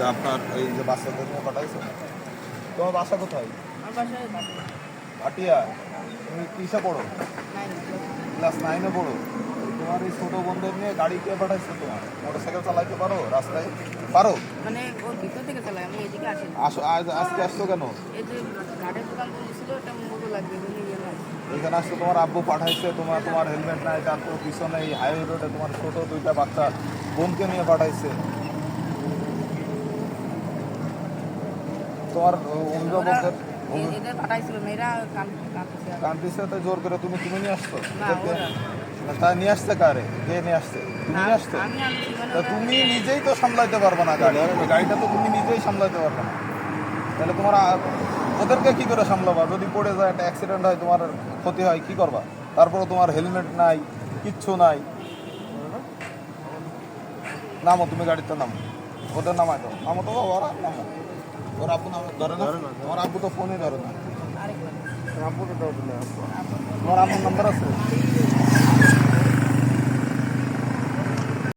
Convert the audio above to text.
যে আপনার এই যে বাচ্চাদের নিয়ে পাঠাইছে? তোমার বাসা কোথায়? আটিয়া তুমি কিসে পড়ো? ক্লাস নাইনে পড়ো। তোমার এই ছোটো বন্ধুদের নিয়ে গাড়ি কে পাঠাইছে তোমার? মোটরসাইকেল চালাইতে পারো? রাস্তায়? পারো? মানে ওর ভিতর থেকে চালাই আমি এদিকে আসি আসো আজ আজকে আসছো কেন? এই যে দোকান লাগবে এখানে আসতে তোমার আব্বু পাঠাইছে তোমার তোমার হেলমেট নাই তারপর পিছনে এই হাইওয়ে রোডে তোমার ছোট দুইটা বাচ্চা বোনকে নিয়ে পাঠাইছে। তোমার অভিভাবকদের এদের পাঠাইছিল মেয়েরা জোর করে তুমি তুমি নিয়ে আসছো? তা নিয়ে আসছে কারে? কে নিয়ে আসছে? তুমি নিয়ে মানে তা তুমি নিজেই তো সামলাইতে পারবে না গাড়ি। গাড়িটা তো তুমি নিজেই সামলাইতে পারবে না। তাহলে তোমার ওদেরকে কি করে সামলাবা? যদি পড়ে যায় একটা অ্যাক্সিডেন্ট হয় তোমার ক্ষতি হয় কি করবা? তারপরে তোমার হেলমেট নাই কিচ্ছু নাই। নামো তুমি গাড়িতে নামো। ওদের নামাই দাও। নামো তো ওরা নামো। ওর আব্বু না? ধরে না তোমার আব্বু তো ফোনই ধরে না। আরেকবার। তোমার আব্বুর নাম্বার আছে?